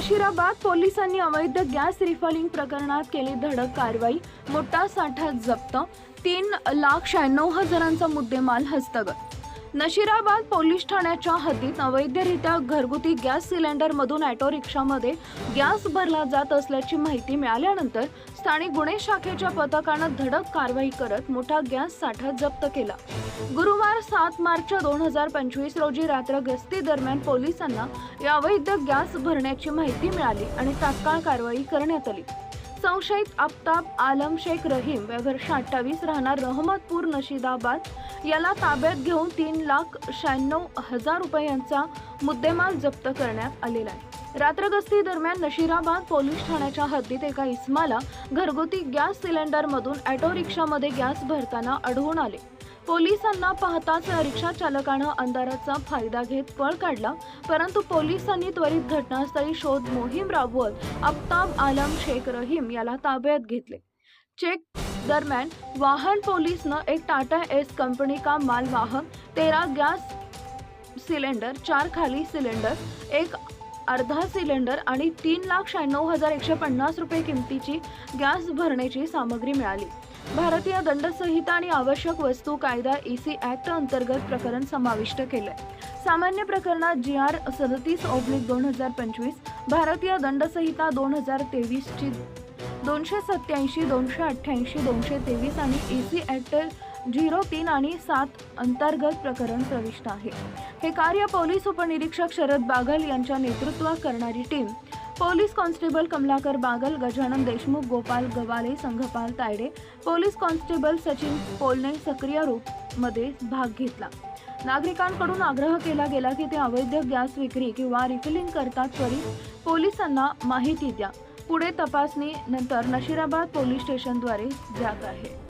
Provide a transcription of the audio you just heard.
नशिराबाद पोलिसांनी अवैध गॅस रिफलिंग प्रकरणात केली धडक कारवाई मोठा साठा जप्त तीन लाख शहाण्णव हजारांचा मुद्देमाल हस्तगत. नशिराबाद पोलीस ठाण्याच्या हद्दीत अवैधरित्या घरगुती गॅस सिलेंडरमधून ऑटो रिक्षामध्ये गॅस भरला जात असल्याची माहिती मिळाल्यानंतर स्थानिक गुन्हे शाखेच्या पथकानं धडक कारवाई करत मोठा गॅस साठा जप्त केला. गुरुवार सात मार्च दोन हजार पंचवीस रोजी रात्र गस्ती दरम्यान पोलिसांना या अवैध गॅस भरण्याची माहिती मिळाली आणि तात्काळ कारवाई करण्यात आली. संशयित आफताब आलम शेख रहीम वय वर्ष अठ्ठावीस राहणार रहमतपूर नशिदाबाद. याला ताब्यात घेऊन तीन लाख शहाण्णव हजार रुपयांचा मुद्देमाल जप्त करण्यात आलेला आहे. रात्रगस्ती दरम्यान नशिराबाद पोलीस ठाण्याच्या हद्दीत एका इस्माला घरगुती गॅस सिलेंडरमधून ऑटो रिक्षामध्ये गॅस भरताना आढळून आले. पोलिसांना पाहताच रिक्षा चालकानं अंधाराचा फायदा घेत पळ काढला परंतु पोलिसांनी त्वरित घटनास्थळी शोध मोहीम राबवत आफताब आलम शेख रहीम याला ताब्यात घेतले. चेक दरम्यान वाहन पोलीसनं एक टाटा एस कंपनी का मालवाहक तेरा गॅस सिलेंडर चार खाली सिलेंडर एक अर्धा सिलेंडर आणि तीन लाख शहाण्णव हजार एकशे पन्नास रुपये किमतीची गॅस भरण्याची सामग्री मिळाली. भारतीय दंडसंहिता आणि आवश्यक वस्तू कायदा ईसी ऍक्ट अंतर्गत प्रकरण समाविष्ट केलंय. सामान्य प्रकरणात जी आर सदतीस ऑब्लिक दोन हजार पंचवीस भारतीय दंडसंहिता दोन हजार तेवीसची दोनशे सत्याऐंशी दोनशे अठ्ठ्याऐंशी दोनशे तेवीस आणि ईसी ऍक्ट झिरो तीन आणि सात अंतर्गत प्रकरण प्रविष्ट आहे. हे कार्य पोलीस उपनिरीक्षक शरद बागल यांच्या नेतृत्वात करणारी team police constable Kamlakar Bagal Gajanan Deshmukh Gopal Gawale Sanghpal Tayde police constable Sachin पोलने सक्रिय रूपमध्ये भाग घेतला. नागरिकांकडून आग्रह केला गेला की ते अवैध गॅस विक्री किंवा रिफिलिंग करता त्वरित पोलिसांना माहिती द्या. पुढे तपासणी नंतर नशिराबाद पोलीस स्टेशनद्वारे जात आहे.